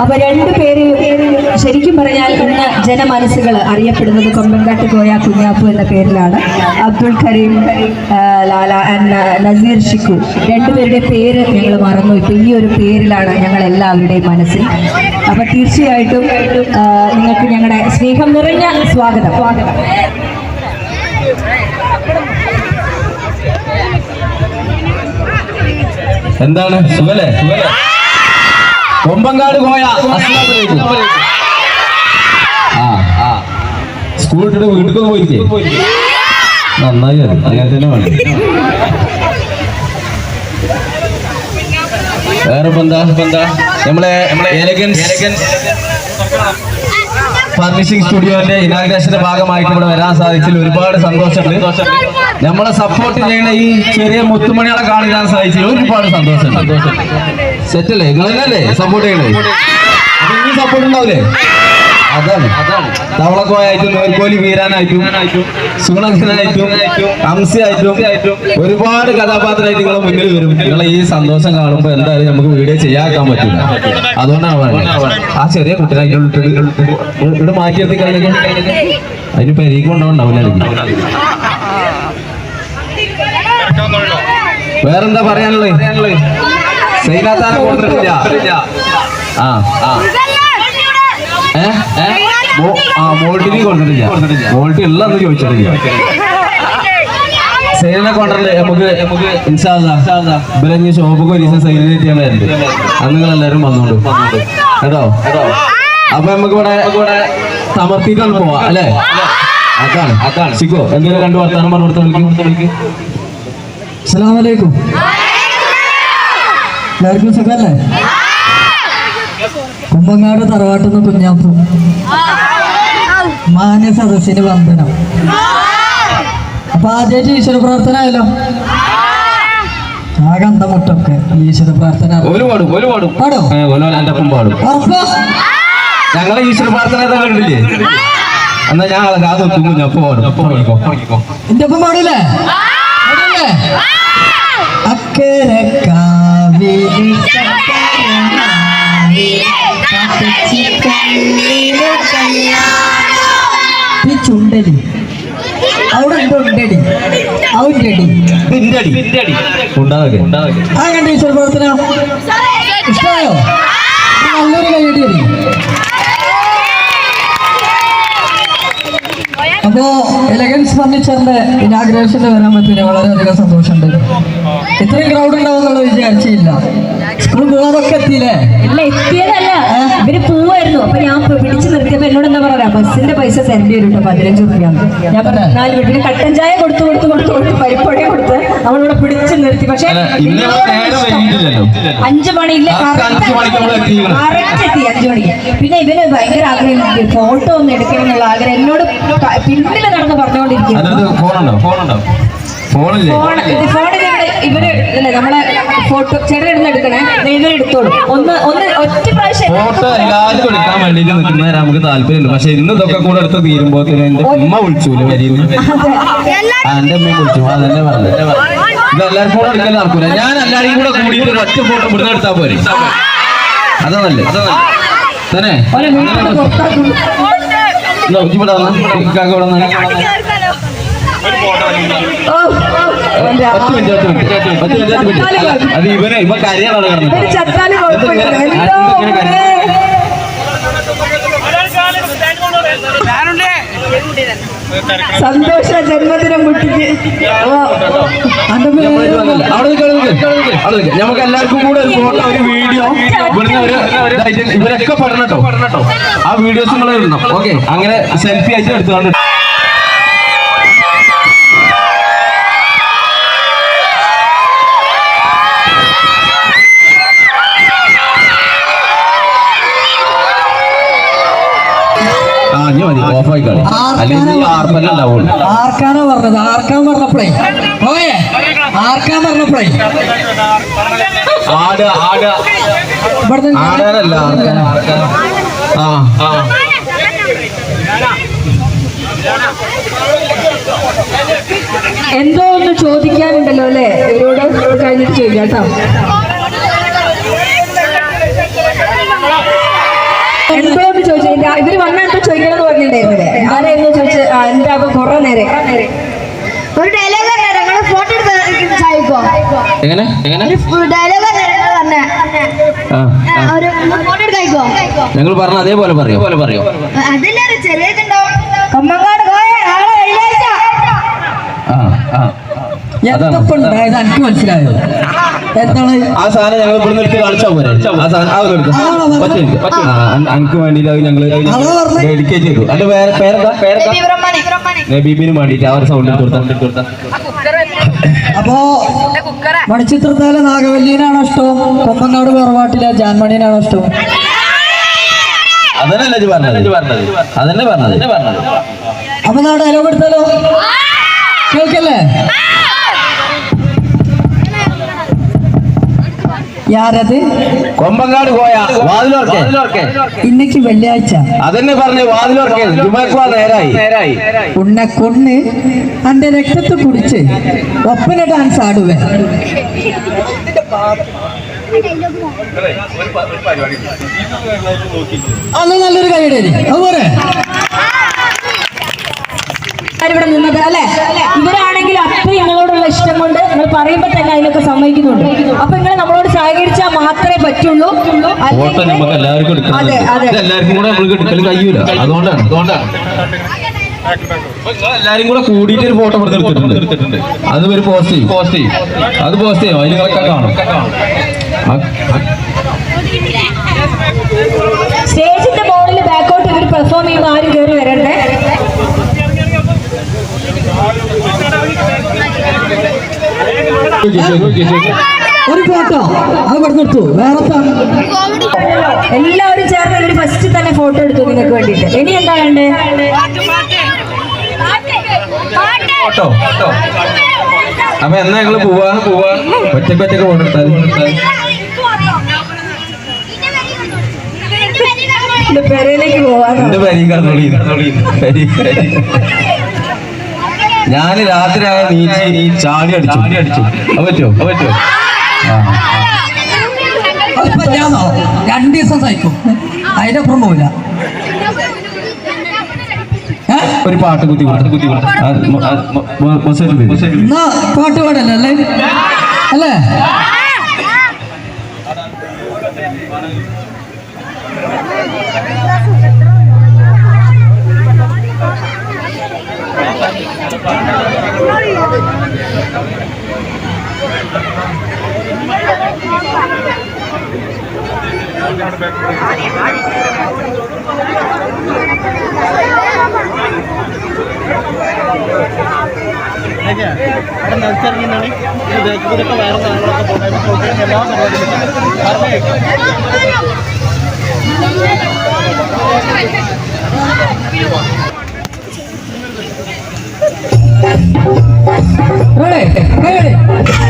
അപ്പൊ രണ്ടു പേര് ശരിക്കും പറഞ്ഞാൽ ഇന്ന് ജനമനസ്സുകൾ അറിയപ്പെടുന്നത് കൊമ്പൻകാട്ട് കോയ കുഞ്ഞാപ്പു എന്ന പേരിലാണ്. അബ്ദുൾ കരീം ലാല ആൻഡ് നസീർ ഷിക്കു. രണ്ടുപേരുടെ പേര് ഞങ്ങൾ മറന്നു. ഇപ്പൊ ഈ ഒരു പേരിലാണ് ഞങ്ങൾ എല്ലാവരുടെയും മനസ്സിൽ. അപ്പൊ തീർച്ചയായിട്ടും നിങ്ങൾക്ക് ഞങ്ങളുടെ സ്നേഹം നിറഞ്ഞ സ്വാഗതം. സ്വാഗതം എന്താണ് സുഖല്ലേ? കൊമ്പങ്കാട് ആ സ്കൂൾ ഇട്ടിട്ട് വീട്ടിൽ പോയില്ലേ നന്നായി അങ്ങനെ തന്നെ വേണം. വേറെ ഇപ്പൊ എന്താ? ഇപ്പൊ എന്താ? നമ്മളെ നമ്മളെ എലഗൻസ് ഫർണിഷിംഗ് സ്റ്റുഡിയോന്റെ ഇനാഗ്രേഷന്റെ ഭാഗമായിട്ട് ഇവിടെ വരാൻ സാധിച്ചതിൽ ഒരുപാട് സന്തോഷമുണ്ട്. നമ്മളെ സപ്പോർട്ട് ചെയ്യുന്ന ഈ ചെറിയ മുത്തുമണികളെ കാണിക്കാൻ സാധിച്ചതിൽ ഒരുപാട് സന്തോഷം സന്തോഷം. സെറ്റല്ലേ നിങ്ങൾ തന്നെയല്ലേ സപ്പോർട്ട് ചെയ്യണേ? സപ്പോർട്ട് ഉണ്ടാവില്ലേ അതാണ്. തവളക്കോയായിട്ടും നേർക്കോലി വീരാനായിട്ടും സുഗണനായിട്ടും ഹംസയായിട്ടും ഒരുപാട് കഥാപാത്രമായിട്ട് നിങ്ങളെ മുന്നിൽ വരും. നിങ്ങളെ ഈ സന്തോഷം കാണുമ്പോൾ എന്തായാലും നമുക്ക് വീഡിയോ ചെയ്യാക്കാൻ പറ്റില്ല അതുകൊണ്ടാണ് പറയുന്നത് ആ ചെറിയ ഇട്ട് ഇവിടെ മാറ്റി എത്തി കഴിഞ്ഞാൽ അതിന് പരീക്ഷ ഉണ്ടാവുന്നുണ്ടാവില്ല വേറെന്താ പറയാനുള്ളത്? സൈനാത്താൻ കൊടുത്തിട്ടില്ല. ആ ആ. മോൾട്ടിനെ കൊണ്ടിട്ടില്ല മോൾട്ടി ചോദിച്ചിട്ടില്ല. സൈലിനെ കൊണ്ടല്ലേ നമുക്ക് നമുക്ക് ഇവരഞ്ഞ് ഷോപ്പൊക്കെ ഒരു ദിവസം സൈലിനേറ്റ് ചെയ്യാൻ വരുന്നുണ്ട് അന്ന് നിങ്ങൾ എല്ലാവരും വന്നോണ്ട് കേട്ടോ? കേട്ടോ? അപ്പൊ നമുക്ക് ഇവിടെ ഇവിടെ സമർപ്പിക്കാൻ പോവാ അല്ലേ? അതാണ്. അതാണ്. ശിക്കോ എന്തെങ്കിലും രണ്ട് വർത്താനം പറഞ്ഞു കൊടുത്തോളിക്കും വിളിക്ക്. അസ്സലാമലൈക്കും എല്ലാവർക്കും സുഖല്ലേ? കുമ്പങ്ങാട് തറവാട്ടുന്ന കുഞ്ഞാപ്പു. മാന്യ സദസ്സിന് വന്ദനം. അപ്പൊ ആദ്യമായിട്ട് ഈശ്വര പ്രാർത്ഥന ആയല്ലോ ആകന്തമുട്ടൊക്കെ ഈശ്വര പ്രാർത്ഥന. ഞങ്ങളെ ഈശ്വര പ്രാർത്ഥന കണ്ടില്ലേ? എന്നാ ഞാൻ കാത് പാടും പാടിക്കോ എന്റെ ഒപ്പം പാടില്ലേ? പാടൂലേ? ഉണ്ടാകെ ഉണ്ടാകെ ആ കണ്ട ഈശ്വര പ്രാർത്ഥന ഇഷ്ടമായോ നല്ലൊരു കൈയടി അടി അപ്പോ എലഗൻസ് ഫർണിച്ചറിന്റെ ഇനാഗ്രേഷന് വരാൻ പറ്റിയ വളരെയധികം സന്തോഷമുണ്ട്. ഇത്രയും ക്രൗഡ് ഉണ്ടാവും എന്നുള്ളത് വിചാരിച്ചില്ല. സ്കൂൾ പിള്ളേരൊക്കെ എത്തിയില്ലേ? ഇല്ല എത്തിയതല്ല എന്നോട് എന്താ പറയാ? ബസ്സിന്റെ പൈസ തരേണ്ടി വരും കേട്ടോ പതിനഞ്ച് റുപ്യ ഞാൻ പറഞ്ഞു നാല് വീട്ടിൽ കട്ടൻ ചായ കൊടുത്തു കൊടുത്തു കൊടുത്തു കൊടുത്ത് പരിപ്പൊടി കൊടുത്ത് നമ്മളിവിടെ പിടിച്ചു നിർത്തി. പക്ഷെ. അഞ്ചു മണിയിലെ ആ, അഞ്ച് മണിക്ക് നമ്മൾ എത്തിയിരിക്കണം. കറക്റ്റ് എത്തി അഞ്ചു മണിക്ക്. പിന്നെ ഇവന് ഭയങ്കര ആഗ്രഹം ഫോട്ടോ ഒന്ന് എടുക്കണം എന്നുള്ള ആഗ്രഹം. എന്നോട് പിന്നിൽ നടന്ന് പറഞ്ഞുകൊണ്ടിരിക്കുന്നു. ഫോണില്ലേ? ഫോൺ ഇവർ നമ്മളെ ഫോട്ടോ ചെറുകിടന്ന് എടുക്കണേ. ഇവർ എടുത്തോളൂ. ഒന്ന് ഒന്ന് ഒറ്റ പ്രാവശ്യം ഫോട്ടോ എല്ലാവരും എടുക്കാൻ വേണ്ടിയിട്ട് നിൽക്കുന്നവരെ നമുക്ക് താല്പര്യമുണ്ട്. പക്ഷെ ഇന്ന് ഇതൊക്കെ കൂടെ എടുത്ത് തീരുമ്പോ എന്റെ ഉമ്മ വിളിച്ചൂല വരിന്ന് എന്റെ ഉമ്മ വിളിച്ചു. ആ പറഞ്ഞു ഇത് എല്ലാവരും ഫോട്ടോ എടുക്കാൻ നടക്കൂല. ഞാൻ എല്ലാവരും കൂടെ കൂടിയിട്ട് ഒറ്റ ഫോട്ടോ ഇവിടുന്ന് എടുത്താൽ പോരെ? അതാണല്ലേ തന്നെ? ഓനെ വീട്ടിൽ പുറത്താക്കും ഇവിടെ വന്നാ. ഇവിടെ അത് ഇവനെ ഇവ കരയാണ് സന്തോഷ ജന്മദിനം കുട്ടിക്ക്. നമുക്ക് എല്ലാവർക്കും കൂടെ ഒരു ഫോട്ടോ ഒരു വീഡിയോ. ഇവിടുന്ന് ഒരു ഇവരൊക്കെ പറഞ്ഞോ ആ വീഡിയോസ് നിങ്ങൾ ഇടണം. ഓക്കെ അങ്ങനെ സെൽഫി ആയിട്ട് എടുത്തു ആ ഇനി മതി ഓഫായി കളി അല്ലെങ്കിൽ ആർപ്പെല്ലാം ഉണ്ടാവുള്ളൂ. ആർക്കാണോ പറഞ്ഞത്? ആർക്കാൻ പറഞ്ഞപ്പോഴേ? പോയേ. ആർക്കാൻ പറഞ്ഞപ്പോഴേ? ആട് ആട്. ആടാനല്ല ആർക്കാന ആ ആ. എന്തോ ഒന്ന് ചോദിക്കാനുണ്ടല്ലോ അല്ലേ? ഇവരോട് കഴിഞ്ഞിട്ട് ചോദിക്കാം കേട്ടോ. എന്തോ ഒന്ന് ചോദിച്ചില്ല ഇവർ വന്ന ആരായിരുന്നു ചോദിച്ചത്? അപ്പൊ കുറെ നേരെ. ഒരു ഡയലോഗ് ഫോട്ടോ എങ്ങനെ? എങ്ങനെ? ഞങ്ങൾ പറഞ്ഞ അതേപോലെ പറയോ? പോലെ പറയോ? അതിലൊരു ചെറിയ കമ്മങ്ങാട് പോയ ആ ആ. ഉണ്ടായത് എനിക്ക് മനസ്സിലായോ? എന്താണ്? ആ സാധനം ഞങ്ങൾ ഇവിടെ നിർത്തി കാണിച്ചാൽ പോരെ. ആ സാധനം ആ എടുക്കും. അനക്ക് വേണ്ടിയിട്ട് അത് ഞങ്ങൾ അതാ പറഞ്ഞെ. ഡെഡിക്കേറ്റ് ചെയ്തു. അല്ല വേറെ പേരെന്താ പേരെന്താ? ബേബി ബ്രഹ്മണി. ബ്രഹ്മണി നബീബിന് വേണ്ടിയിട്ട് ആ ഒരു സൗണ്ട് കൊടുത്താൽ കൊടുത്താൽ അപ്പോ മണിച്ചിത്രത്താലെ നാഗവല്ലിനാണോ ഇഷ്ടം? കൊമ്പങ്ങാട് പറവാട്ടിലെ ജാൻമണിനാണോ ഇഷ്ടം? അതന്നല്ല പറഞ്ഞത്. അതന്നെ പറഞ്ഞത്. പറഞ്ഞത്. അപ്പൊ നാ ഡയലോഗ് എടുത്താലോ? കേൾക്കല്ലേ? യാരത്? കൊമ്പങ്കാട് പോയ വാതിലോർക്കെ. ഇന്നക്ക് വെള്ളിയാഴ്ച. അതന്നെ പറഞ്ഞു വാതിലോർക്കെ. നേരായി. നേരായി. ഉണ്ണ കൊണ്ണ് അന്റെ രക്തത്തെ കുടിച്ച് ഒപ്പന ഡാൻസ് ആടുവേ. അന്ന് നല്ലൊരു കൈയുടെ അതുപോലെ ഇവിടെ നിന്നത്? അല്ലെ? ഇവരാണെങ്കിൽ അത്രയും ഞങ്ങളോടുള്ള ഇഷ്ടം കൊണ്ട് നിങ്ങൾ പറയുമ്പോ തന്നെ അതിനൊക്കെ സമ്മതിക്കുന്നുണ്ട്. അപ്പൊ നിങ്ങൾ നമ്മളോട് സഹകരിച്ചാൽ മാത്രമേ പറ്റുള്ളൂ. ഫോട്ടോ അല്ലെങ്കിൽ- എടുക്കണം. അതെ അതെ. എല്ലാവർക്കും കൂടെ നമ്മൾ എടുക്കൽ കഴിയൂല. അതുകൊണ്ടാണ് അതുകൊണ്ടാണ്. എല്ലാരും കൂടെ കൂടിയിട്ട് ഒരു ഫോട്ടോ എടുത്തിട്ടുണ്ട്. അത് ഒരു പോസ്റ്റ് ചെയ്യും. പോസ്റ്റ് ചെയ്യും. അത് പോസ്റ്റ് ചെയ്യും. അതിൽ നിങ്ങളൊക്കെ കാണും. സ്റ്റേജിന്റെ മുകളിൽ ബാക്കോട്ട് ഇവർ പെർഫോം ചെയ്യുമ്പോൾ ആരും കയറി വരണ്ടേ. ഒരു ഫോട്ടോ. അത് നിർത്തൂ വേറെ എല്ലാവരും ചേർന്ന് ഇവർ ഫസ്റ്റ് തന്നെ ഫോട്ടോ എടുത്തു നിങ്ങൾക്ക് വേണ്ടിയിട്ട്. ഇനി എന്താ വേണ്ടേ? ഫോട്ടോ അപ്പൊ എന്നാ ഞങ്ങൾ പോവാ പോവാ. ഒറ്റയ്ക്ക് ഒറ്റയ്ക്ക് ഫോട്ടോ എടുത്താൽ പെരയിലേക്ക് പോവാ. പരി കടന്നോളി പരി പരി ഞാൻ രാത്രി ആ നീച്ച് ചാടി അടിച്ചു. ചാടി അടിച്ചു. അത് പറ്റുമോ? അത് പറ്റുമോ? രണ്ടു ദിവസം സഹിക്കും. അതിനപ്പുറം പോവില്ല? ഒരു പാട്ട് കുത്തി കുത്തി കൊടുത്ത് പാട്ട് പാടല്ലേ അല്ലേ അല്ലേ അവിടെ ഇത് ഇതൊക്കെ വേറെ സാധനങ്ങളൊക്കെ പോകുന്നത് എല്ലാ പരിപാടിയും ¡Muévete! ¡Muévete!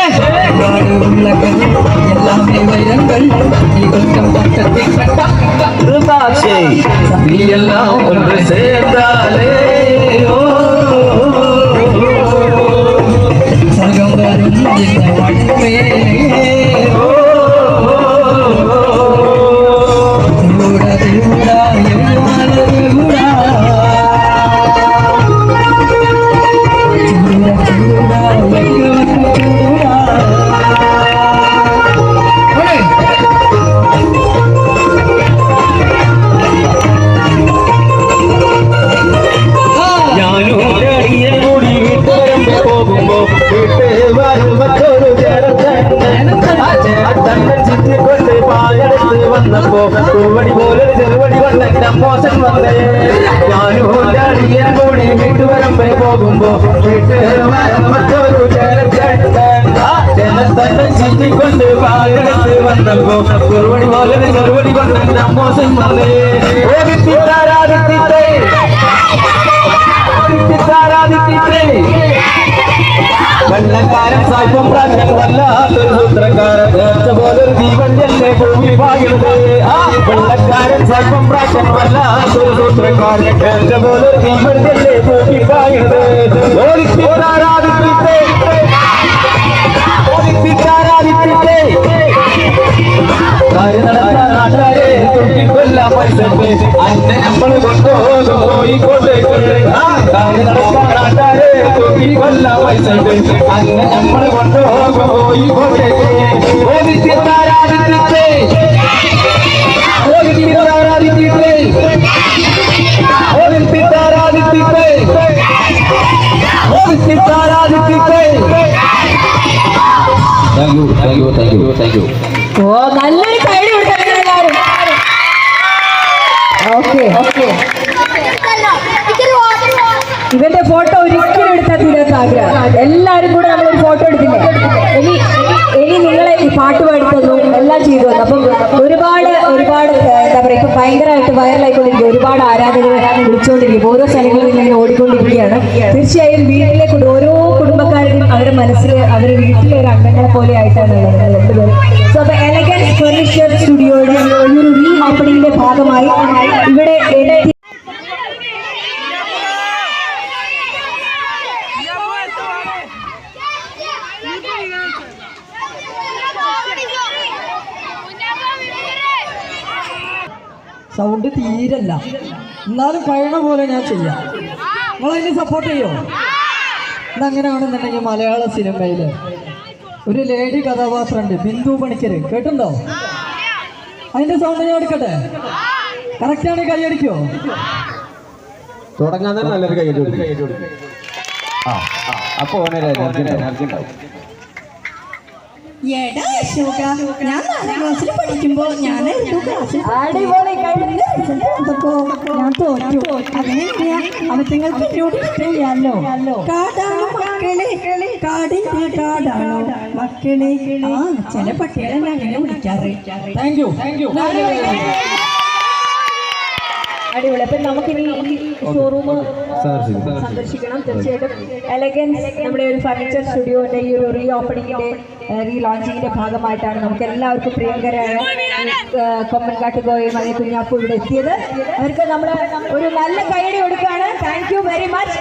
உலகம் எல்லாமே வைரங்கள் நீ கொஞ்சம் பக்கத்தில் சேர்ந்தாலே ചുറ്റിക്കൊണ്ട് പാലെടുത്ത് വന്നപ്പോ കുറുവടി പോലെ ചെറുവടി വന്ന ഗ്രാമോശൻ വന്നേ ഓടിത്തിട്ടാരാതിത്തിട്ടേ വെള്ളക്കാരൻ സായിപ്പം പ്രാജ്ഞൻ വല്ലാത്തൊരു സൂത്രക്കാരൻ നേർച്ച പോലൊരു ദീപന്യല്ലേ ഭൂമി പായുന്നത്. ആ വെള്ളക്കാരൻ സായിപ്പം പ്രാജ്ഞൻ വല്ലാത്തൊരു സൂത്രക്കാരൻ നേർച്ച പോലൊരു ദീപന്യല്ലേ ഭൂമി പായുന്നത്. ഓടിത്തിട്ടാരാതിത്തിട്ടേ you thank you thank you ഓ നല്ലൊരു കൈ കൊടുക്കണം എല്ലാവരും. ഓക്കെ. ഓക്കെ ഇവന്റെ ഫോട്ടോ ഒരിക്കലും എടുത്താൽ തീരാത്ത ആഗ്രഹം. എല്ലാവരും കൂടെ നമ്മളൊരു ഫോട്ടോ എടുത്തില്ലേ? ഇനി ഇനി നിങ്ങളെ ഈ പാട്ട് പാടി എല്ലാം ചെയ്തു തന്നു. അപ്പം ഒരുപാട് ഒരുപാട് എന്താ പറയുക ഇപ്പം ഭയങ്കരമായിട്ട് വൈറലായിക്കൊണ്ടിരിക്കും ഒരുപാട് ആരാധകർ വിളിച്ചുകൊണ്ടിരിക്കും ഓരോ സ്ഥലങ്ങളിൽ നിന്ന് ഇങ്ങനെ ഓടിക്കൊണ്ടിരിക്കുകയാണ്. തീർച്ചയായും വീട്ടിലെ ഓരോ കുടുംബക്കാരും അവരുടെ മനസ്സിൽ അവരുടെ വീട്ടിലെ ഒരു അംഗങ്ങളെ പോലെ ആയിട്ടാണ് സോ അപ്പം എലഗൻസ് ഫർണിച്ചർ സ്റ്റുഡിയോയുടെ ഒരു റീ ഓപ്പണിങ്ങിന്റെ ഭാഗമായി ഇവിടെ തീരല്ല. എന്നാലും കഴിയണ പോലെ ഞാൻ ചെയ്യാം. നിങ്ങൾ അതിന് സപ്പോർട്ട് ചെയ്യോ? ഇതങ്ങനെയാണെന്നുണ്ടെങ്കിൽ മലയാള സിനിമയിൽ ഒരു ലേഡി കഥാപാത്രമുണ്ട് ബിന്ദു പണിക്കർ കേട്ടുണ്ടോ അതിന്റെ സൗണ്ട് ഞാൻ എടുക്കട്ടെ? കറക്റ്റാണ് കൈയടിക്കോ തുടങ്ങാൻ തന്നെ നല്ലൊരു കൈ കൊടുക്കും. ആ ആ, അപ്പൊ ഓനൊരു എനർജി എനർജി ഉണ്ടാവും. എടാ അശോക ഞാൻ നാലാം ക്ലാസ്സിൽ പഠിക്കുമ്പോ ഞാൻ ഞാൻ തോറ്റു. അങ്ങനെയൊക്കെയാ അവറ്റങ്ങൾക്ക് എന്നോട് ഇഷ്ടമില്ലല്ലോ. കാടാണോ മക്കളെ. കാടിന്റെ കാടാണോ മക്കളെ. ആ ചില പട്ടികളെ അങ്ങനെ വിളിക്കാറ്. താങ്ക് യു താങ്ക് യു അടിപൊളി. അപ്പം നമുക്കിനി ഈ ഷോറൂം സന്ദർശിക്കും. സന്ദർശിക്കണം തീർച്ചയായിട്ടും. എലഗൻസ് നമ്മുടെ ഒരു ഫർണിച്ചർ സ്റ്റുഡിയോന്റെ ഈ ഒരു റീ ഓപ്പണിങ്ങിന്റെ റീ ലോഞ്ചിങ്ങിന്റെ ഭാഗമായിട്ടാണ് നമുക്ക് എല്ലാവർക്കും പ്രിയങ്കരായ കൊമ്പൻകാട്ട് ഗോയും അതേ കുഞ്ഞാപ്പൂ ഇവിടെ എത്തിയത്. അവർക്ക് നമ്മൾ ഒരു നല്ല കൈയടി കൊടുക്കുകയാണ്. Thank you very much